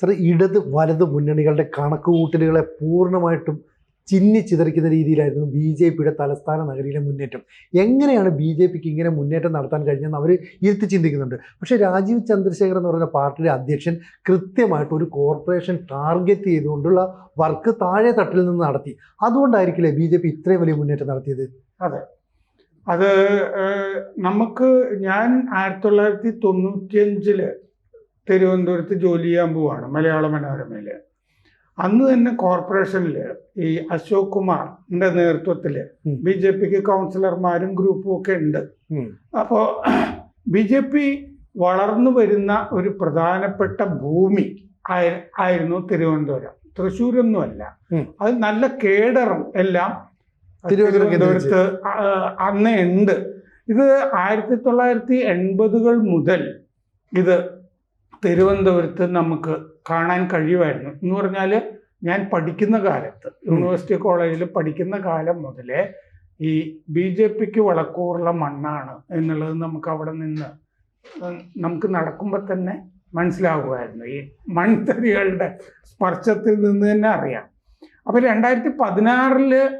Sir ഇടത് വലത് മുന്നണികളുടെ കണക്കുകൂട്ടലുകളെ പൂർണമായിട്ടും ചിന്നി ചിതറിക്കുന്ന രീതിയിലായിരുന്നു ബി ജെ പിയുടെ തലസ്ഥാന നഗരിയിലെ മുന്നേറ്റം. എങ്ങനെയാണ് ബി ജെ പിക്ക് ഇങ്ങനെ മുന്നേറ്റം നടത്താൻ കഴിഞ്ഞതെന്ന് അവർ ഇരുത്തി ചിന്തിക്കുന്നുണ്ട്. പക്ഷേ രാജീവ് ചന്ദ്രശേഖർ എന്ന് പറയുന്ന പാർട്ടിയുടെ അധ്യക്ഷൻ കൃത്യമായിട്ട് ഒരു കോർപ്പറേഷൻ ടാർഗറ്റ് ചെയ്തുകൊണ്ടുള്ള വർക്ക് താഴെ തട്ടിൽ നിന്ന് നടത്തി. അതുകൊണ്ടായിരിക്കില്ലേ ബി ജെ പി ഇത്രയും വലിയ മുന്നേറ്റം നടത്തിയത്? അതെ. അത് നമുക്ക് ഞാൻ ആയിരത്തി തൊള്ളായിരത്തി തൊണ്ണൂറ്റിയഞ്ചിൽ തിരുവനന്തപുരത്ത് ജോലി ചെയ്യാൻ പോവാണ് മലയാള മനോരമയിൽ. അന്ന് തന്നെ കോർപ്പറേഷനിൽ ഈ അശോക് കുമാറിന്റെ നേതൃത്വത്തിൽ. ബി ജെ പിക്ക് കൗൺസിലർമാരും ഗ്രൂപ്പും ഒക്കെ ഉണ്ട്. അപ്പോ അപ്പോൾ ബി ജെ പി വളർന്നു വരുന്ന ഒരു പ്രധാനപ്പെട്ട ഭൂമി ആയിരുന്നു തിരുവനന്തപുരം. തൃശ്ശൂരൊന്നുമല്ല. അല്ല അത് നല്ല കേഡറും എല്ലാം തിരുവനന്തപുരം തിരുവനന്തപുരത്ത് അന്നേ ഉണ്ട്. ഇത് ആയിരത്തി തൊള്ളായിരത്തി എൺപതുകൾ മുതൽ ഇത് തിരുവനന്തപുരത്ത് നമുക്ക് കാണാൻ കഴിയുമായിരുന്നു. എന്ന് പറഞ്ഞാൽ ഞാൻ പഠിക്കുന്ന കാലത്ത് യൂണിവേഴ്സിറ്റി കോളേജിൽ പഠിക്കുന്ന കാലം മുതലേ ഈ ബി ജെ പിക്ക് വളക്കൂറുള്ള മണ്ണാണ് എന്നുള്ളത് നമുക്ക് അവിടെ നിന്ന് നമുക്ക് നടക്കുമ്പോൾ തന്നെ മനസ്സിലാകുമായിരുന്നു ഈ മൺതരികളുടെ സ്പർശത്തിൽ നിന്ന് തന്നെ അറിയാം. അപ്പോൾ രണ്ടായിരത്തി പതിനാറിൽ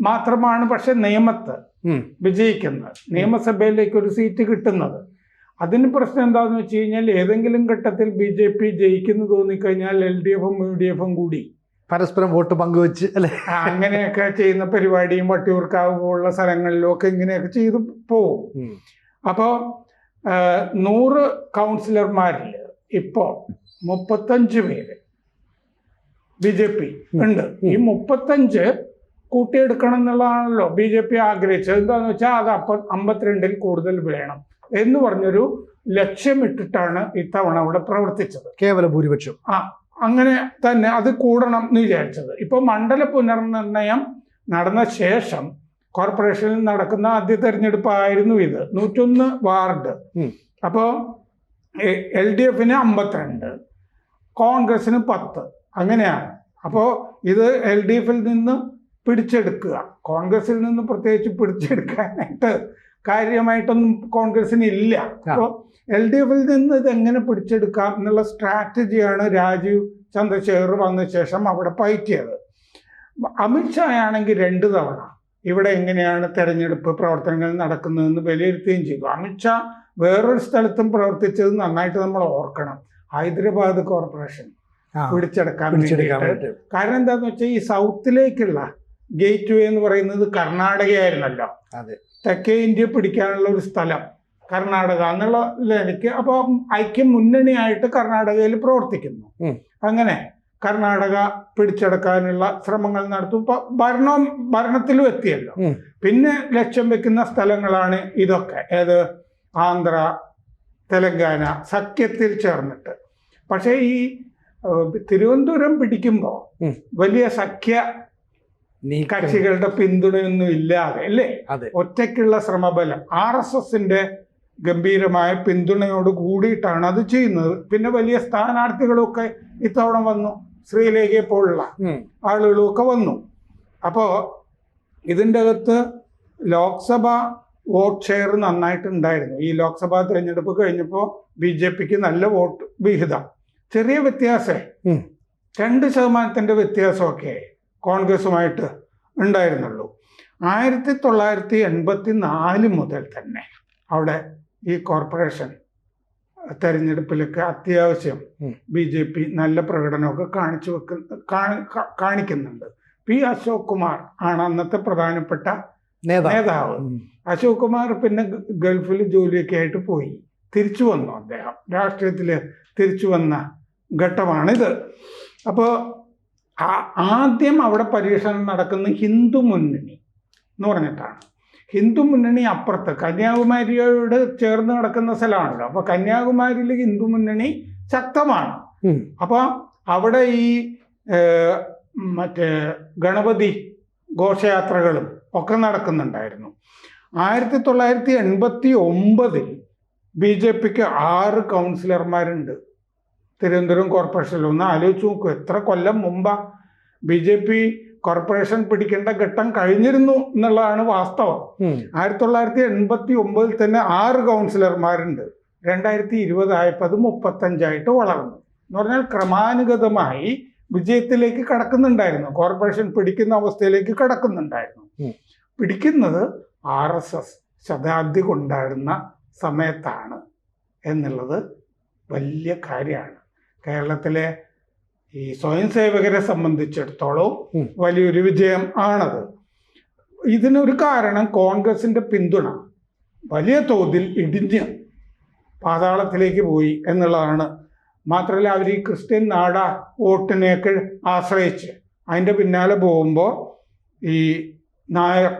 മാത്രമാണ് പക്ഷെ നിയമത്ത്. വിജയിക്കുന്നത്. നിയമസഭയിലേക്ക് ഒരു സീറ്റ് കിട്ടുന്നത്. അതിന് പ്രശ്നം എന്താണെന്ന് വെച്ച് കഴിഞ്ഞാൽ ഏതെങ്കിലും ഘട്ടത്തിൽ ബി ജെ പി ജയിക്കുന്നു തോന്നിക്കഴിഞ്ഞാൽ എൽ ഡി എഫും യു ഡി എഫും കൂടി. പരസ്പരം വോട്ട് പങ്കുവെച്ച് അല്ലേ? അങ്ങനെയൊക്കെ ചെയ്യുന്ന പരിപാടിയും വട്ടിയൂർക്കാവ് പോലുള്ള സ്ഥലങ്ങളിലും ഒക്കെ ഇങ്ങനെയൊക്കെ ചെയ്തു പോവും. അപ്പോൾ നൂറ് കൗൺസിലർമാരിൽ ഇപ്പോൾ മുപ്പത്തഞ്ച് പേര് ബി ജെ പി ഉണ്ട്. ഈ മുപ്പത്തഞ്ച് കൂട്ടിയെടുക്കണം എന്നുള്ളതാണല്ലോ ബി ജെ പി ആഗ്രഹിച്ചത്. എന്താണെന്ന് വെച്ചാൽ അത് അപ്പം അമ്പത്തിരണ്ടിൽ കൂടുതൽ വേണം. എന്ന് പറഞ്ഞൊരു ലക്ഷ്യമിട്ടിട്ടാണ് ഇത്തവണ അവിടെ പ്രവർത്തിച്ചത്. കേവല ഭൂരിപക്ഷം. ആ അങ്ങനെ തന്നെ അത് കൂടണം എന്ന് വിചാരിച്ചത്. ഇപ്പോൾ മണ്ഡല പുനർനിർണയം നടന്ന ശേഷം കോർപ്പറേഷനിൽ നടക്കുന്ന ആദ്യ തെരഞ്ഞെടുപ്പ് ആയിരുന്നു ഇത്. നൂറ്റൊന്ന് വാർഡ്. അപ്പോൾ എൽ ഡി എഫിന് അമ്പത്തിരണ്ട് കോൺഗ്രസിന് പത്ത്. അങ്ങനെയാണ്. അപ്പോൾ ഇത് എൽ ഡി എഫിൽ നിന്ന് പിടിച്ചെടുക്കുക. കോൺഗ്രസിൽ നിന്ന് പ്രത്യേകിച്ച് പിടിച്ചെടുക്കാനായിട്ട് കാര്യമായിട്ടൊന്നും കോൺഗ്രസിന് ഇല്ല. അപ്പോൾ എൽ ഡി എഫിൽ നിന്ന് ഇത് എങ്ങനെ പിടിച്ചെടുക്കാം എന്നുള്ള സ്ട്രാറ്റജിയാണ് രാജീവ് ചന്ദ്രശേഖർ വന്ന ശേഷം അവിടെ പയറ്റിയത്. അമിത്ഷാ ആണെങ്കിൽ രണ്ട് തവണ ഇവിടെ എങ്ങനെയാണ് തെരഞ്ഞെടുപ്പ് പ്രവർത്തനങ്ങൾ നടക്കുന്നതെന്ന് വിലയിരുത്തുകയും ചെയ്തു. അമിത്ഷാ വേറൊരു സ്ഥലത്തും പ്രവർത്തിച്ചത് നന്നായിട്ട് നമ്മൾ ഓർക്കണം. ഹൈദരാബാദ് കോർപ്പറേഷൻ പിടിച്ചെടുക്കാൻ കാരണം എന്താണെന്ന് വെച്ചാൽ ഈ സൗത്തിലേക്കുള്ള ഗേറ്റ് വേ എന്ന് പറയുന്നത് കർണാടകയായിരുന്നല്ലോ. അതെ. തെക്കേ ഇന്ത്യ പിടിക്കാനുള്ള ഒരു സ്ഥലം കർണാടക എന്നുള്ള നിലയ്ക്ക്. അപ്പോൾ ഐക്യ മുന്നണിയായിട്ട് കർണാടകയിൽ പ്രവർത്തിക്കുന്നു. അങ്ങനെ കർണാടക പിടിച്ചെടുക്കാനുള്ള ശ്രമങ്ങൾ നടത്തും. ഇപ്പൊ ഭരണം ഭരണത്തിലും എത്തിയല്ലോ. പിന്നെ ലക്ഷ്യം വെക്കുന്ന സ്ഥലങ്ങളാണ് ഇതൊക്കെ. ഏത്? ആന്ധ്ര തെലങ്കാന സഖ്യത്തിൽ ചേർന്നിട്ട്. പക്ഷേ ഈ തിരുവനന്തപുരം പിടിക്കുമ്പോൾ വലിയ സഖ്യ. കക്ഷികളുടെ പിന്തുണയൊന്നും ഇല്ലാതെ അല്ലേ? ഒറ്റയ്ക്കുള്ള ശ്രമബലം. ആർ എസ് എസിന്റെ ഗംഭീരമായ പിന്തുണയോട് കൂടിയിട്ടാണ് അത് ചെയ്യുന്നത്. പിന്നെ വലിയ സ്ഥാനാർത്ഥികളൊക്കെ ഇത്തവണ വന്നു. ശ്രീലേഖയെ പോലുള്ള ആളുകളൊക്കെ വന്നു. അപ്പോൾ ഇതിന്റെ അകത്ത് ലോക്സഭ വോട്ട് ഷെയർ നന്നായിട്ടുണ്ടായിരുന്നു. ഈ ലോക്സഭാ തെരഞ്ഞെടുപ്പ് കഴിഞ്ഞപ്പോൾ ബി ജെ പിക്ക് നല്ല വോട്ട് വിഹിതം. ചെറിയ വ്യത്യാസേ. രണ്ട് ശതമാനത്തിന്റെ വ്യത്യാസമൊക്കെ കോൺഗ്രസുമായിട്ട് ഉണ്ടായിരുന്നുള്ളൂ. ആയിരത്തി തൊള്ളായിരത്തി എൺപത്തി നാല് മുതൽ തന്നെ അവിടെ ഈ കോർപ്പറേഷൻ തെരഞ്ഞെടുപ്പിലൊക്കെ അത്യാവശ്യം. ബി ജെ പി നല്ല പ്രകടനമൊക്കെ കാണിച്ചു വെക്കുന്ന കാണി- കാണിക്കുന്നുണ്ട്. പി അശോക് കുമാർ ആണ് അന്നത്തെ പ്രധാനപ്പെട്ട നേതാവ്. നേതാവ്. അശോക് കുമാർ പിന്നെ ഗൾഫിൽ ജോലിയൊക്കെ ആയിട്ട് പോയി. തിരിച്ചു വന്നു അദ്ദേഹം. രാഷ്ട്രീയത്തിൽ തിരിച്ചു വന്ന ഘട്ടമാണിത്. അപ്പോൾ ആദ്യം അവിടെ പരീക്ഷണം നടക്കുന്ന ഹിന്ദു മുന്നണി എന്ന് പറഞ്ഞിട്ടാണ്. ഹിന്ദു മുന്നണി അപ്പുറത്ത് കന്യാകുമാരിയോട് ചേർന്ന് നടക്കുന്ന സ്ഥലമാണല്ലോ. അപ്പോൾ കന്യാകുമാരിയിൽ ഹിന്ദു മുന്നണി ശക്തമാണ്. അപ്പോൾ അവിടെ ഈ മറ്റേ ഗണപതി ഘോഷയാത്രകളും ഒക്കെ നടക്കുന്നുണ്ടായിരുന്നു. ആയിരത്തി തൊള്ളായിരത്തി എൺപത്തി ഒമ്പതിൽ ബി ജെ പിക്ക് ആറ് കൗൺസിലർമാരുണ്ട്. തിരുവനന്തപുരം കോർപ്പറേഷനിൽ ഒന്ന് ആലോചിച്ച് നോക്കൂ. എത്ര കൊല്ലം മുമ്പാ ബി ജെ പി കോർപ്പറേഷൻ പിടിക്കേണ്ട ഘട്ടം കഴിഞ്ഞിരുന്നു എന്നുള്ളതാണ് വാസ്തവം. ആയിരത്തി തൊള്ളായിരത്തി എൺപത്തി ഒമ്പതിൽ തന്നെ ആറ് കൗൺസിലർമാരുണ്ട് രണ്ടായിരത്തി ഇരുപതായപ്പോൾ അത് മുപ്പത്തഞ്ചായിട്ട് വളർന്നു. എന്ന് പറഞ്ഞാൽ ക്രമാനുഗതമായി വിജയത്തിലേക്ക് കടക്കുന്നുണ്ടായിരുന്നു. കോർപ്പറേഷൻ പിടിക്കുന്ന അവസ്ഥയിലേക്ക് കടക്കുന്നുണ്ടായിരുന്നു. പിടിക്കുന്നത് ആർ എസ് എസ് ശതാബ്ദി കൊണ്ടാടുന്ന സമയത്താണ് എന്നുള്ളത് വലിയ കാര്യമാണ്. കേരളത്തിലെ ഈ സ്വയം സേവകരെ സംബന്ധിച്ചിടത്തോളം. വലിയൊരു വിജയം ആണത്. ഇതിനൊരു കാരണം കോൺഗ്രസിന്റെ പിന്തുണ. വലിയ തോതിൽ ഇടിഞ്ഞ് പാതാളത്തിലേക്ക് പോയി എന്നുള്ളതാണ്. മാത്രമല്ല അവർ ഈ ക്രിസ്ത്യൻ നാട വോട്ടിനെയൊക്കെ ആശ്രയിച്ച് അതിന്റെ പിന്നാലെ പോകുമ്പോൾ ഈ നായർ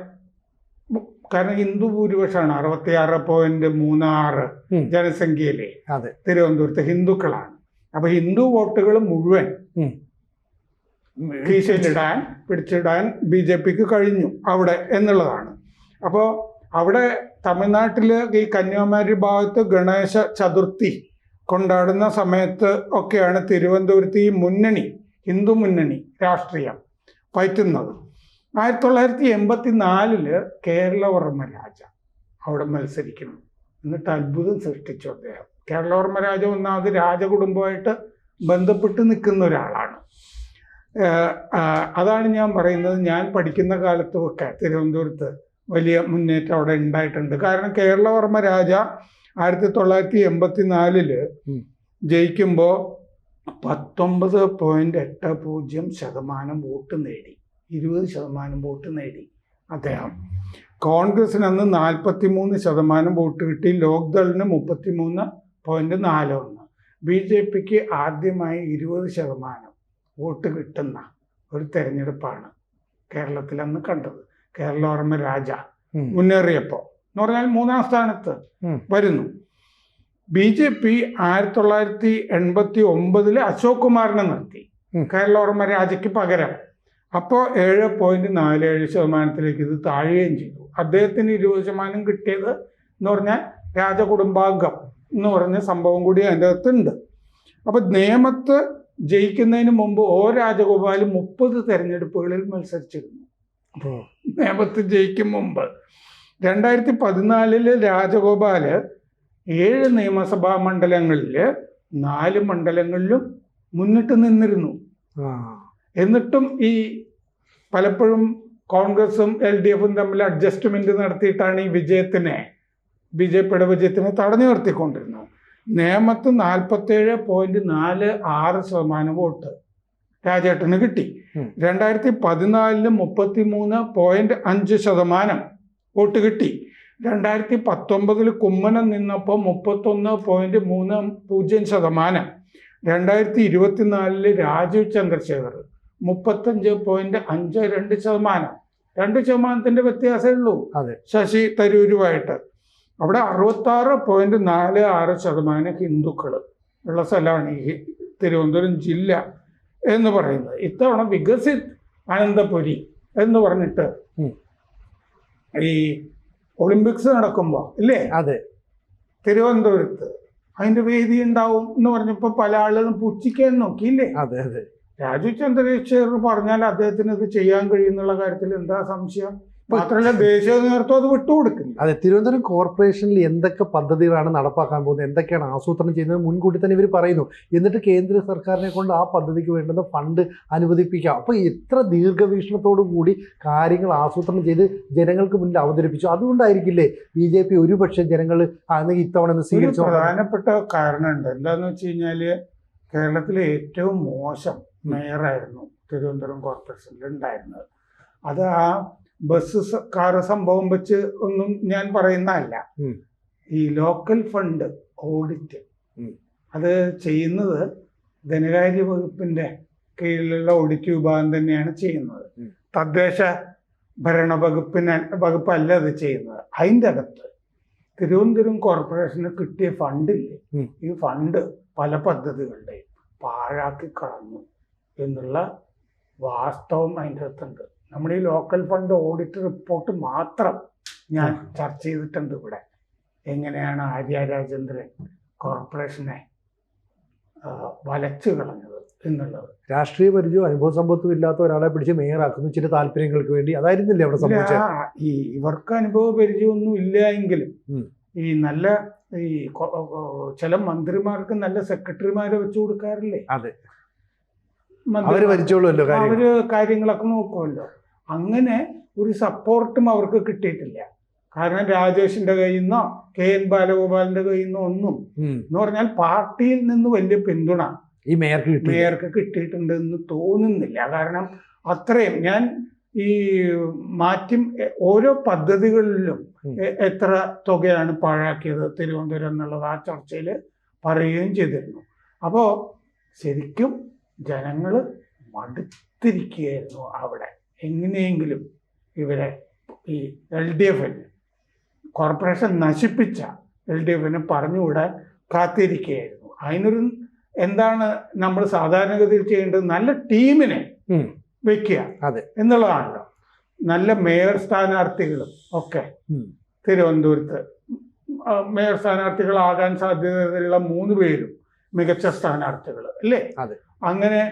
കാരണം ഹിന്ദു ഭൂരിപക്ഷമാണ്. അറുപത്തിയാറ് പോയിന്റ് മൂന്ന് ആറ് ഉം. ജനസംഖ്യയിലെ തിരുവനന്തപുരത്ത് ഹിന്ദുക്കളാണ്. അപ്പൊ ഹിന്ദു വോട്ടുകൾ മുഴുവൻ. കീശയിലിടാൻ പിടിച്ചിടാൻ ബി ജെ പിക്ക് കഴിഞ്ഞു അവിടെ എന്നുള്ളതാണ്. അപ്പോൾ അവിടെ തമിഴ്നാട്ടിൽ ഈ കന്യാകുമാരി ഭാഗത്ത് ഗണേശ ചതുർത്ഥി കൊണ്ടാടുന്ന സമയത്ത് ഒക്കെയാണ് തിരുവനന്തപുരത്ത് ഈ മുന്നണി ഹിന്ദു മുന്നണി രാഷ്ട്രീയം പയറ്റുന്നത് ആയിരത്തി തൊള്ളായിരത്തി എൺപത്തി നാലിൽ കേരളവർമ്മ രാജ അവിടെ മത്സരിക്കുന്നു. എന്നിട്ട് അത്ഭുതം സൃഷ്ടിച്ചു അദ്ദേഹം. കേരളവർമ്മ രാജ ഒന്നാമത് രാജകുടുംബമായിട്ട് ബന്ധപ്പെട്ട് നിൽക്കുന്ന ഒരാളാണ്. അതാണ് ഞാൻ പറയുന്നത്. ഞാൻ പഠിക്കുന്ന കാലത്തുമൊക്കെ തിരുവനന്തപുരത്ത് വലിയ മുന്നേറ്റം അവിടെ ഉണ്ടായിട്ടുണ്ട്. കാരണം കേരളവർമ്മ രാജ ആയിരത്തി തൊള്ളായിരത്തി എൺപത്തി നാലിൽ. ജയിക്കുമ്പോൾ പത്തൊമ്പത് പോയിന്റ് എട്ട് പൂജ്യം ശതമാനം വോട്ട് നേടി. ഇരുപത് ശതമാനം വോട്ട് നേടി അദ്ദേഹം. കോൺഗ്രസിന് അന്ന് നാൽപ്പത്തി മൂന്ന് ശതമാനം വോട്ട് കിട്ടി. ലോക്ദളിന് മുപ്പത്തി മൂന്ന് പോയിന്റ് നാല് ഒന്ന്. ബി ജെ പിക്ക് ആദ്യമായി ഇരുപത് ശതമാനം വോട്ട് കിട്ടുന്ന ഒരു തെരഞ്ഞെടുപ്പാണ് കേരളത്തിൽ അന്ന് കണ്ടത്. കേരളവർമ്മ രാജ മുന്നേറിയപ്പോ. മുന്നേറിയപ്പോൾ എന്ന് പറഞ്ഞാൽ മൂന്നാം സ്ഥാനത്ത് വരുന്നു. ബി ജെ പി ആയിരത്തി തൊള്ളായിരത്തി എൺപത്തി ഒമ്പതിൽ അശോക് കുമാറിനെ നിർത്തി. ഉം. കേരളവർമ്മ രാജയ്ക്ക് പകരം. അപ്പോൾ ഏഴ് പോയിന്റ് നാല് ഏഴ് ശതമാനത്തിലേക്ക് ഇത് താഴുകയും ചെയ്തു. അദ്ദേഹത്തിന് ഇരുപത് ശതമാനം കിട്ടിയത് എന്ന് പറഞ്ഞാൽ രാജകുടുംബാംഗം എന്ന് പറഞ്ഞ സംഭവം കൂടി അതിന്റെ അകത്തുണ്ട്. അപ്പൊ നേമത്ത് ജയിക്കുന്നതിന് മുമ്പ് ഓ രാജഗോപാലും മുപ്പത് തെരഞ്ഞെടുപ്പുകളിൽ മത്സരിച്ചിരുന്നു. നിയമത്ത് നേമത്ത് ജയിക്കും മുമ്പ് രണ്ടായിരത്തി പതിനാലിൽ രാജഗോപാൽ ഏഴ് നിയമസഭാ മണ്ഡലങ്ങളിൽ നാല് മണ്ഡലങ്ങളിലും മുന്നിട്ട് നിന്നിരുന്നു. എന്നിട്ടും ഈ പലപ്പോഴും കോൺഗ്രസും എൽ ഡി എഫും തമ്മിൽ അഡ്ജസ്റ്റ്മെന്റ് നടത്തിയിട്ടാണ് ഈ വിജയത്തിനെ ബി ജെ പിയുടെ വിജയത്തിനെ തടഞ്ഞു നിർത്തിക്കൊണ്ടിരുന്നു. നേമത്ത് നാൽപ്പത്തേഴ് പോയിന്റ് നാല് ആറ് ശതമാനം വോട്ട് രാജേട്ടന് കിട്ടി. രണ്ടായിരത്തി പതിനാലിൽ മുപ്പത്തി മൂന്ന് പോയിന്റ് അഞ്ച് ശതമാനം വോട്ട് കിട്ടി. രണ്ടായിരത്തി പത്തൊമ്പതിൽ കുമ്മനം നിന്നപ്പോൾ മുപ്പത്തൊന്ന് പോയിന്റ് മൂന്ന് പൂജ്യം ശതമാനം. രണ്ടായിരത്തി ഇരുപത്തിനാലിൽ രാജീവ് ചന്ദ്രശേഖർ മുപ്പത്തഞ്ച് പോയിന്റ് അഞ്ച് രണ്ട് ശതമാനം. രണ്ട് ശതമാനത്തിന്റെ വ്യത്യാസമേ ഉള്ളൂ. ശശി തരൂരുമായിട്ട്. അവിടെ അറുപത്താറ് പോയിന്റ് നാല് ആറ് ശതമാനം ഹിന്ദുക്കൾ ഉള്ള സ്ഥലമാണ് ഈ തിരുവനന്തപുരം ജില്ല എന്ന് പറയുന്നത്. ഇത്തവണ വികസിത് അനന്തപുരി എന്ന് പറഞ്ഞിട്ട് ഈ ഒളിമ്പിക്സ് നടക്കുമ്പോൾ ഇല്ലേ? അതെ. തിരുവനന്തപുരത്ത്. അതിന്റെ വേദി ഉണ്ടാവും എന്ന് പറഞ്ഞപ്പോൾ പല ആളുകളും പുച്ഛിക്കാൻ നോക്കിയില്ലേ? അതെ അതെ. രാജു ചന്ദ്രശേഖർ പറഞ്ഞാൽ അദ്ദേഹത്തിന് ഇത് ചെയ്യാൻ കഴിയുന്നുള്ള കാര്യത്തിൽ എന്താ സംശയം? മാത്രമല്ല ദേശീയ നേതൃത്വം അത് അതെ തിരുവനന്തപുരം കോർപ്പറേഷനിൽ എന്തൊക്കെ പദ്ധതികളാണ് നടപ്പാക്കാൻ പോകുന്നത് എന്തൊക്കെയാണ് ആസൂത്രണം ചെയ്യുന്നത് മുൻകൂട്ടി തന്നെ ഇവർ പറയുന്നു. എന്നിട്ട് കേന്ദ്ര സർക്കാരിനെ കൊണ്ട് ആ പദ്ധതിക്ക് വേണ്ടുന്ന ഫണ്ട് അനുവദിപ്പിക്കാം. അപ്പോൾ എത്ര ദീർഘവീക്ഷണത്തോടു കൂടി കാര്യങ്ങൾ ആസൂത്രണം ചെയ്ത് ജനങ്ങൾക്ക് മുന്നിൽ അവതരിപ്പിച്ചു. അതുകൊണ്ടായിരിക്കില്ലേ ബി ജെ പി ഒരുപക്ഷെ ജനങ്ങൾ ആണെങ്കിൽ ഇത്തവണ സ്വീകരിച്ചു? പ്രധാനപ്പെട്ട കാരണമുണ്ട് എന്താന്ന് വെച്ച് കഴിഞ്ഞാൽ കേരളത്തിലെ ഏറ്റവും മോശം മേയറായിരുന്നു തിരുവനന്തപുരം കോർപ്പറേഷനിൽ ഉണ്ടായിരുന്നത്. അത് ആ ബസ് കാറ് സംഭവം വെച്ച് ഒന്നും ഞാൻ പറയുന്നതല്ല. ഈ ലോക്കൽ ഫണ്ട് ഓഡിറ്റ് അത് ചെയ്യുന്നത് ധനകാര്യ വകുപ്പിന്റെ കീഴിലുള്ള ഓഡിറ്റ് വിഭാഗം തന്നെയാണ് ചെയ്യുന്നത്. തദ്ദേശ ഭരണ വകുപ്പിന് വകുപ്പല്ല അത് ചെയ്യുന്നത്. അതിന്റെ അകത്ത് തിരുവനന്തപുരം കോർപ്പറേഷന് കിട്ടിയ ഫണ്ടില്ലേ ഈ ഫണ്ട് പല പദ്ധതികളുടെയും പാഴാക്കി കളഞ്ഞു എന്നുള്ള വാസ്തവം അതിന്റെ അകത്തുണ്ട്. നമ്മുടെ ഈ ലോക്കൽ ഫണ്ട് ഓഡിറ്റ് റിപ്പോർട്ട് മാത്രം ഞാൻ ചർച്ച ചെയ്തിട്ടുണ്ട് ഇവിടെ. എങ്ങനെയാണ് ആര്യ രാജേന്ദ്രൻ കോർപ്പറേഷനെ വലച്ചു കളഞ്ഞത് എന്നുള്ളത്. രാഷ്ട്രീയ പരിചയവും അനുഭവ സമ്പത്തും ഇല്ലാത്ത ഒരാളെ പിടിച്ച് മേയറാക്കുന്നു ചില താല്പര്യങ്ങൾക്ക് വേണ്ടി. അതായിരുന്നില്ലേ അവിടെ സംഭവിച്ചത്? ഈ ഇവർക്ക് അനുഭവ പരിചയമൊന്നും ഇല്ല എങ്കിലും ഈ നല്ല ഈ ചില മന്ത്രിമാർക്ക് നല്ല സെക്രട്ടറിമാരെ വെച്ചു കൊടുക്കാറില്ലേ? അതെ. അവർ കാര്യങ്ങളൊക്കെ നോക്കുമല്ലോ. അങ്ങനെ ഒരു സപ്പോർട്ടും അവർക്ക് കിട്ടിയിട്ടില്ല. കാരണം രാജേഷിന്റെ കയ്യിൽ നിന്നോ കെ എൻ ബാലഗോപാലിന്റെ കയ്യിൽ നിന്നോ ഒന്നും. എന്ന് പറഞ്ഞാൽ പാർട്ടിയിൽ നിന്ന് വലിയ പിന്തുണ ഈ മേയർക്ക് മേയർക്ക് കിട്ടിയിട്ടുണ്ട് എന്ന് തോന്നുന്നില്ല. കാരണം അത്രയും ഞാൻ ഈ മാറ്റി ഓരോ പദ്ധതികളിലും എത്ര തുകയാണ് പാഴാക്കിയത് തിരുവനന്തപുരം എന്നുള്ളത് ആ ചർച്ചയിൽ പറയുകയും ചെയ്തിരുന്നു. അപ്പോൾ ശരിക്കും ജനങ്ങൾ മടുത്തിരിക്കുകയായിരുന്നു അവിടെ. എങ്ങനെയെങ്കിലും ഇവരെ ഈ എൽ ഡി എഫിന് കോർപ്പറേഷൻ നശിപ്പിച്ച എൽ ഡി എഫിനെ പറഞ്ഞുവിടാൻ കാത്തിരിക്കുകയായിരുന്നു അതിനൊരു എന്താണ് നമ്മൾ സാധാരണഗതിയിൽ ചെയ്യേണ്ടത് നല്ല ടീമിനെ വെക്കുക അതെ. എന്നുള്ളതാണല്ലോ നല്ല മേയർ സ്ഥാനാർത്ഥികളും ഒക്കെ. തിരുവനന്തപുരത്ത് മേയർ സ്ഥാനാർത്ഥികളാകാൻ സാധ്യതയുള്ള മൂന്ന് പേരും മികച്ച സ്ഥാനാർത്ഥികൾ അല്ലേ. അങ്ങനെ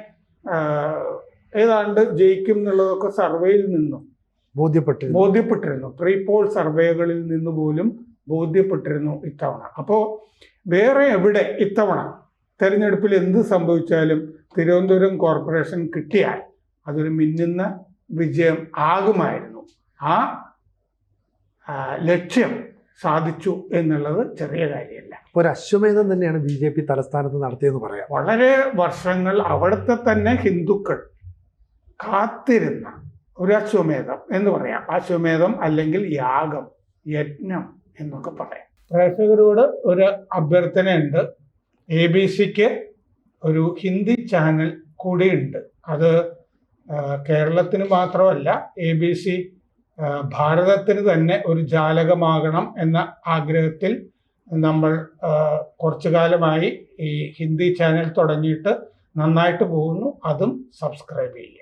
ഏതാണ്ട് ജയിക്കും എന്നുള്ളതൊക്കെ സർവേയിൽ നിന്നും. ബോധ്യപ്പെട്ടിരുന്നു. ബോധ്യപ്പെട്ടിരുന്നു. പ്രീ പോൾ സർവേകളിൽ നിന്ന് പോലും ബോധ്യപ്പെട്ടിരുന്നു ഇത്തവണ. അപ്പോൾ വേറെ എവിടെ ഇത്തവണ തെരഞ്ഞെടുപ്പിൽ എന്ത് സംഭവിച്ചാലും തിരുവനന്തപുരം കോർപ്പറേഷൻ കിട്ടിയാൽ അതൊരു മിന്നുന്ന വിജയം ആകുമായിരുന്നു. ആ ലക്ഷ്യം സാധിച്ചു എന്നുള്ളത് ചെറിയ കാര്യമല്ല. ഒരു അശ്വമേധം തന്നെയാണ് ബി ജെ പി തലസ്ഥാനത്ത് നടത്തിയെന്ന് പറയാം. വളരെ വർഷങ്ങൾ അവിടുത്തെ തന്നെ ഹിന്ദുക്കൾ കാത്തിരുന്ന ഒരു അശ്വമേധം എന്ന് പറയാം. അശ്വമേധം അല്ലെങ്കിൽ യാഗം യജ്ഞം എന്നൊക്കെ പറയാം. പ്രേക്ഷകരോട് ഒരു അഭ്യർത്ഥനയുണ്ട്. എ ബി സിക്ക് ഒരു ഹിന്ദി ചാനൽ കൂടിയുണ്ട്. അത് കേരളത്തിന് മാത്രമല്ല എ ബി സി ഭാരതത്തിന് തന്നെ ഒരു ജാലകമാകണം എന്ന ആഗ്രഹത്തിൽ നമ്മൾ കുറച്ചു കാലമായി ഈ ഹിന്ദി ചാനൽ തുടങ്ങിയിട്ട് നന്നായിട്ട് പോകുന്നു. അതും സബ്സ്ക്രൈബ് ചെയ്യുക.